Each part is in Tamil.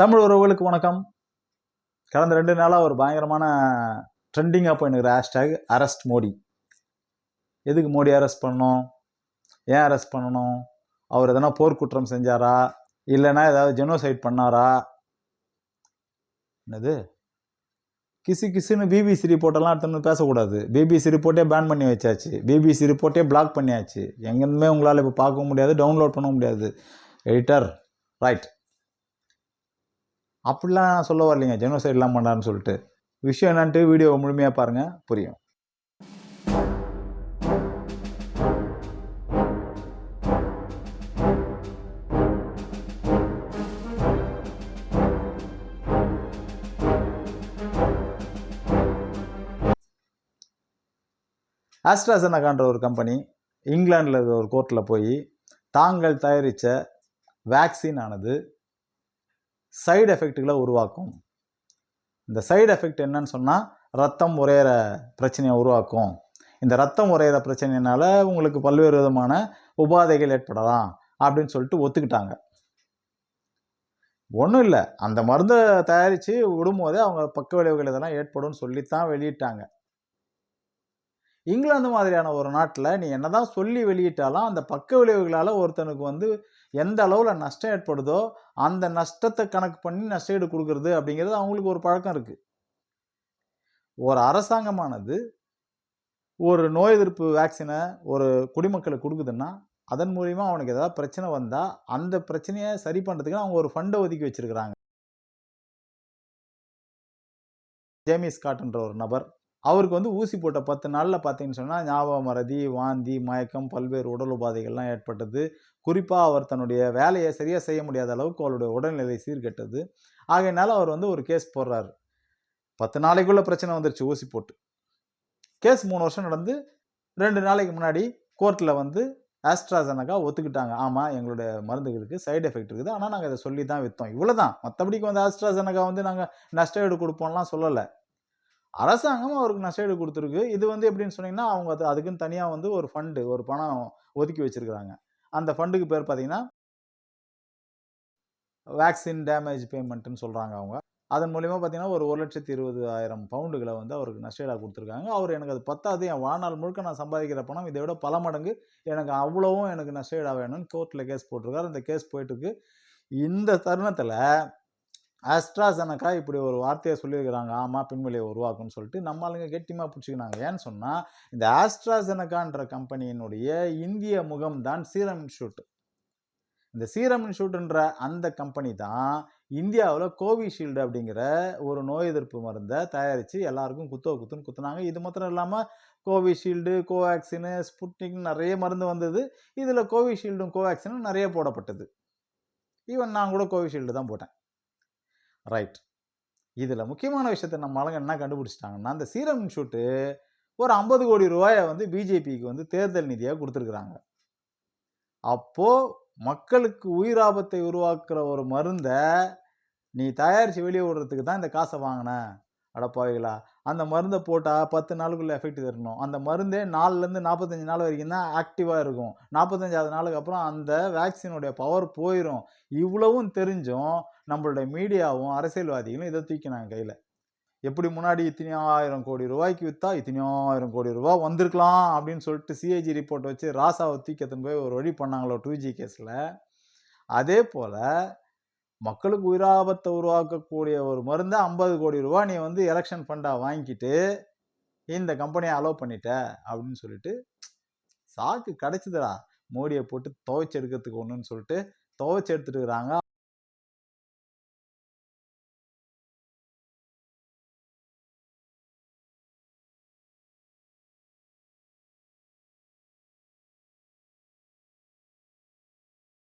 தமிழ் உறவுகளுக்கு வணக்கம். கடந்த ரெண்டு நாளாக ஒரு பயங்கரமான ட்ரெண்டிங்காக போயினுக்கிற ஹேஷ்டேக் அரெஸ்ட் மோடி. எதுக்கு மோடி அரெஸ்ட் பண்ணணும்? ஏன் அரெஸ்ட் பண்ணணும்? அவர் எதனா போர்க்குற்றம் செஞ்சாரா? இல்லைன்னா ஏதாவது ஜெனோசைட் பண்ணாரா? என்னது? கிசு கிசுன்னு பிபிசி ரிப்போர்ட்டெல்லாம் எடுத்துன்னு பேசக்கூடாது. பிபிசி ரிப்போர்ட்டே பேன் பண்ணி வச்சாச்சு. பிபிசி ரிப்போர்ட்டே பிளாக் பண்ணியாச்சு. எங்கேருந்துமே உங்களால் இப்போ பார்க்க முடியாது டவுன்லோட் பண்ண முடியாது. எடிட்டர் ரைட் அப்படிலாம் சொல்ல வரலைங்க. ஜெனோசைட்லாம் பண்ணாருன்னு சொல்லிட்டு. விஷயம் என்னான்ட்டு வீடியோ முழுமையாக பாருங்கள் புரியும். ஆஸ்ட்ராசனகான்ற ஒரு கம்பெனி இங்கிலாந்தில் இருக்கிற ஒரு கோர்ட்டில் போய் தாங்கள் தயாரித்த வேக்சின் ஆனது சைடு எஃபெக்ட்டுகளை உருவாக்கும். இந்த சைடு எஃபெக்ட் என்னன்னு சொன்னால் ரத்தம் உறையிற பிரச்சனையை உருவாக்கும். இந்த ரத்தம் உறையிற பிரச்சனையினால உங்களுக்கு பல்வேறு விதமான உபாதைகள் ஏற்படலாம் அப்படின்னு சொல்லிட்டு ஒத்துக்கிட்டாங்க. ஒன்றும் இல்லை அந்த மருந்தை தயாரித்து விடும்போதே அவங்க பக்க விளைவுகள் இதெல்லாம் ஏற்படும்னு சொல்லித்தான் வெளியிட்டாங்க. இங்கிலாந்து மாதிரியான ஒரு நாட்டில் நீ என்னதான் சொல்லி வெளியிட்டாலும் அந்த பக்க விளைவுகளால் ஒருத்தனுக்கு வந்து எந்த அளவில் நஷ்டம் ஏற்படுதோ அந்த நஷ்டத்தை கணக்கு பண்ணி நஷ்டஈடு கொடுக்கறது அப்படிங்கிறது அவங்களுக்கு ஒரு பழக்கம் இருக்குது ஒரு அரசாங்கமானது ஒரு நோய் எதிர்ப்பு வேக்சினை ஒரு குடிமக்களுக்கு கொடுக்குதுன்னா அதன் மூலிமா அவனுக்கு ஏதாவது பிரச்சனை வந்தால் அந்த பிரச்சனையை சரி பண்ணுறதுக்கு அவங்க ஒரு ஃபண்டை ஒதுக்கி வச்சிருக்கிறாங்க. ஜேமி ஸ்காட்ன்ற ஒரு நபர் அவருக்கு வந்து ஊசி போட்ட பத்து நாளில் பார்த்தீங்கன்னு சொன்னால் ஞாபக மறதி வாந்தி மயக்கம் பல்வேறு உடல் உபாதைகள்லாம் ஏற்பட்டது. குறிப்பாக அவர் தன்னுடைய வேலையை சரியாக செய்ய முடியாத அளவுக்கு அவருடைய உடல்நிலை சீர்கெட்டது. ஆகையினால அவர் வந்து ஒரு கேஸ் போடுறாரு. பத்து நாளைக்குள்ள பிரச்சனை வந்துருச்சு ஊசி போட்டு. கேஸ் மூணு வருஷம் நடந்து ரெண்டு நாளைக்கு முன்னாடி கோர்ட்டில் வந்து ஆஸ்ட்ராசனக்கா ஒத்துக்கிட்டாங்க. ஆமாம் எங்களுடைய மருந்துகளுக்கு சைடு எஃபெக்ட் இருக்குது. ஆனால் நாங்கள் இதை சொல்லி தான் விற்றோம் இவ்வளோ தான் மற்றபடிக்கு வந்து ஆஸ்ட்ராசனக்கா வந்து நாங்கள் நஷ்டஈடு கொடுப்போம்லாம் சொல்லலை. அரசாங்கம் அவருக்கு நஷ்டஈடு கொடுத்துருக்கு. இது வந்து எப்படின்னு சொன்னீங்கன்னா அவங்க அது அதுக்குன்னு தனியாக வந்து ஒரு ஃபண்டு ஒரு பணம் ஒதுக்கி வச்சிருக்கிறாங்க. அந்த ஃபண்டுக்கு பேர் பார்த்தீங்கன்னா வேக்சின் டேமேஜ் பேமெண்ட்னு சொல்கிறாங்க அவங்க. அதன் மூலிமா பார்த்தீங்கன்னா ஒரு ஒரு லட்சத்தி இருபது ஆயிரம் பவுண்டுகளை வந்து அவருக்கு நஷ்டஈடாக கொடுத்துருக்காங்க. அவர் எனக்கு அது பத்தாது என் வாழ்நாள் முழுக்க நான் சம்பாதிக்கிற பணம் இதை விட பல மடங்கு எனக்கு அவ்வளவும் எனக்கு நஷ்டஈடாக வேணும்னு கோர்ட்டில் கேஸ் போட்டிருக்காரு. அந்த கேஸ் போயிட்டுருக்கு இந்த தருணத்தில் ஆஸ்ட்ராசனக்கா இப்படி ஒரு வார்த்தையை சொல்லியிருக்கிறாங்க. ஆமாம் பின்வெளியை உருவாக்கும்னு சொல்லிட்டு நம்ம ஆளுங்க கெட்டிமாக பிடிச்சிக்கினாங்க. ஏன்னு சொன்னால் இந்த ஆஸ்ட்ராசனக்கான்ற கம்பெனியினுடைய இந்திய முகம் தான் சீரம் இன்ஸ்டியூட். இந்த சீரம் இன்ஸ்டியூட்ன்ற அந்த கம்பெனி தான் இந்தியாவில் கோவிஷீல்டு அப்படிங்கிற ஒரு நோய் எதிர்ப்பு மருந்தை தயாரித்து எல்லாருக்கும் குத்தோ குத்துன்னு குத்துனாங்க. இது மாத்திரம் இல்லாமல் கோவிஷீல்டு கோவேக்சினு ஸ்புட்னிக் நிறைய மருந்து வந்தது. இதில் கோவிஷீல்டும் கோவேக்சினும் நிறைய போடப்பட்டது. ஈவன் நான் கூட கோவிஷீல்டு தான் போட்டேன். ரைட் இதில் முக்கியமான விஷயத்தை நம்ம ஆளுங்க என்ன கண்டுபிடிச்சிட்டாங்கன்னா அந்த சீரம் இன்ஸ்டியூட்டு ஒரு ஐம்பது கோடி ரூபாயை வந்து பிஜேபிக்கு வந்து தேர்தல் நிதியாக கொடுத்துருக்குறாங்க. அப்போது மக்களுக்கு உயிராபத்தை உருவாக்குற ஒரு மருந்தை நீ தயாரித்து வெளியே விடுறதுக்கு தான் இந்த காசை வாங்கின. அடப்பாவிகளா அந்த மருந்தை போட்டால் பத்து நாளுக்குள்ள எஃபெக்ட் தரணும். அந்த மருந்தே நாலுலேருந்து நாற்பத்தஞ்சு நாள் வரைக்கும் தான் ஆக்டிவாக இருக்கும். நாற்பத்தஞ்சாவது நாளுக்கு அப்புறம் அந்த வேக்சினுடைய பவர் போயிடும் இவ்வளவும் தெரிஞ்சும் நம்மளுடைய மீடியாவும் அரசியல்வாதிகளும் இதை தூக்கினாங்க கையில். எப்படி முன்னாடி இத்தனை ஆயிரம் கோடி ரூபாய்க்கு விற்றா இத்தனை ஆயிரம் கோடி ரூபா வந்திருக்கலாம் அப்படின்னு சொல்லிட்டு சிஐஜி ரிப்போர்ட் வச்சு ராசாவை தூக்கத்துன்னு போய் ஒரு வழி பண்ணாங்களோ டூ ஜி கேஸில் அதே போல் மக்களுக்கு உயிராபத்தை உருவாக்கக்கூடிய ஒரு மருந்தை ஐம்பது கோடி ரூபா நீ வந்து எலெக்ஷன் ஃபண்டாக வாங்கிக்கிட்டு இந்த கம்பெனியை அலோவ் பண்ணிட்ட அப்படின்னு சொல்லிட்டு சாக்கு கிடைச்சிதுடா. மோடியை போட்டு துவைச்சு எடுக்கிறதுக்கு ஒன்றுன்னு சொல்லிட்டு துவைச்சு எடுத்துட்டு இருக்கிறாங்க.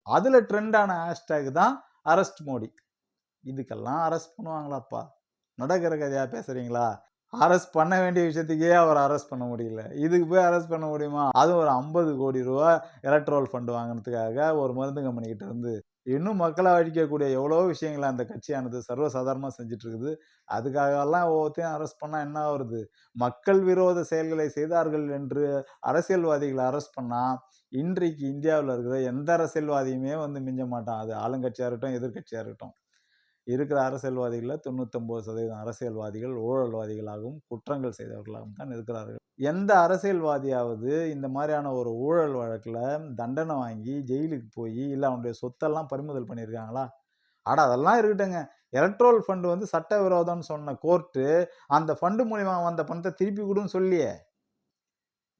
அதில் ட்ரெண்டான ஹேஷ்டேக் தான் அரெஸ்ட் மோடி. இதுக்கெல்லாம் அரெஸ்ட் பண்ணுவாங்களாப்பா. நடக்கிற கதையா பேசுறீங்களா? அரெஸ்ட் பண்ண வேண்டிய விஷயத்துக்கே அவர் அரெஸ்ட் பண்ண முடியல. இதுக்கு போய் அரெஸ்ட் பண்ண முடியுமா? அதுவும் ஒரு ஐம்பது கோடி ரூபா எலக்ட்ரோல் ஃபண்ட் வாங்கினதுக்காக ஒரு மருந்து கம்பெனிக்கிட்ட இருந்து இன்னும் மக்களை அழிக்கக்கூடிய எவ்வளோ விஷயங்களை அந்த கட்சியானது சர்வசாதாரணமாக செஞ்சுட்டு இருக்குது அதுக்காகலாம் ஒவ்வொருத்தையும் அரெஸ்ட் பண்ணால் என்ன வருது மக்கள் விரோத செயல்களை செய்தார்கள் என்று அரசியல்வாதிகளை அரெஸ்ட் பண்ணால் இன்றைக்கு இந்தியாவில் இருக்கிற எந்த அரசியல்வாதியுமே வந்து மிஞ்ச மாட்டான். அது ஆளுங்கட்சியாக இருக்கட்டும் எதிர்கட்சியாக இருக்கட்டும். இருக்கிற அரசியல்வாதிகளில் தொண்ணூத்தொம்பது சதவீதம் அரசியல்வாதிகள் ஊழல்வாதிகளாகவும் குற்றங்கள் செய்தவர்களாகவும் தான் இருக்கிறார்கள். எந்த அரசியல்வாதியாவது இந்த மாதிரியான ஒரு ஊழல் வழக்கில் தண்டனை வாங்கி ஜெயிலுக்கு போய் இல்லை அவனுடைய சொத்தெல்லாம் பறிமுதல் பண்ணியிருக்காங்களா? ஆனால் அதெல்லாம் இருக்கட்டுங்க எலக்ட்ரோல் ஃபண்டு வந்து சட்டவிரோதம்னு சொன்ன கோர்ட்டு அந்த ஃபண்டு மூலிமா வந்த பணத்தை திருப்பி கொடுன்னு சொல்லியே.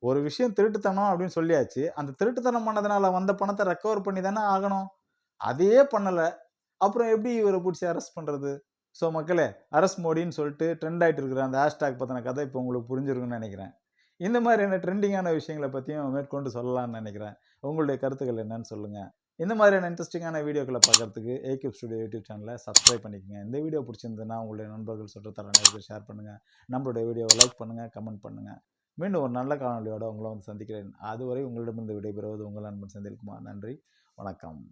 ஒரு விஷயம் திருட்டுத்தனம் அப்படின்னு சொல்லியாச்சு. அந்த திருட்டுத்தனம் பண்ணதுனால வந்த பணத்தை ரெக்கவர் பண்ணி தானே ஆகணும். அதையே பண்ணலை. அப்புறம் எப்படி இவரை பிடிச்சி அரெஸ்ட் பண்ணுறது ஸோ மக்களே அரெஸ்ட் மோடின்னு சொல்லிட்டு ட்ரெண்ட் ஆகிட்டு இருக்கிற அந்த ஹேஷ்டாக் பற்றின கதை இப்போ உங்களுக்கு புரிஞ்சிருக்குன்னு நினைக்கிறேன். இந்த மாதிரியான ட்ரெண்டிங்கான விஷயங்களை பற்றியும் மேற்கொண்டு சொல்லலாம்னு நினைக்கிறேன். உங்களுடைய கருத்துக்கள் என்னன்னு சொல்லுங்கள் இந்த மாதிரியான இன்ட்ரெஸ்டிங்கான வீடியோக்களை பார்க்குறதுக்கு ஏகியூப் ஸ்டுடியோ யூடியூப் சேனலை சப்ஸ்கிரைப் பண்ணிக்கோங்க. இந்த வீடியோ பிடிச்சிருந்ததுன்னா உங்களுடைய நண்பர்கள் சுற்றத்தர நேருக்கு ஷேர் பண்ணுங்கள் நம்மளுடைய வீடியோவை லைக் பண்ணுங்கள் கமெண்ட் பண்ணுங்க. மீண்டும் ஒரு நல்ல காணொலியோட உங்களை வந்து சந்திக்கிறேன். அதுவரை உங்களிடமிருந்து விடைபெறுவது உங்கள் நண்பன் செந்தில்குமார். நன்றி. வணக்கம்.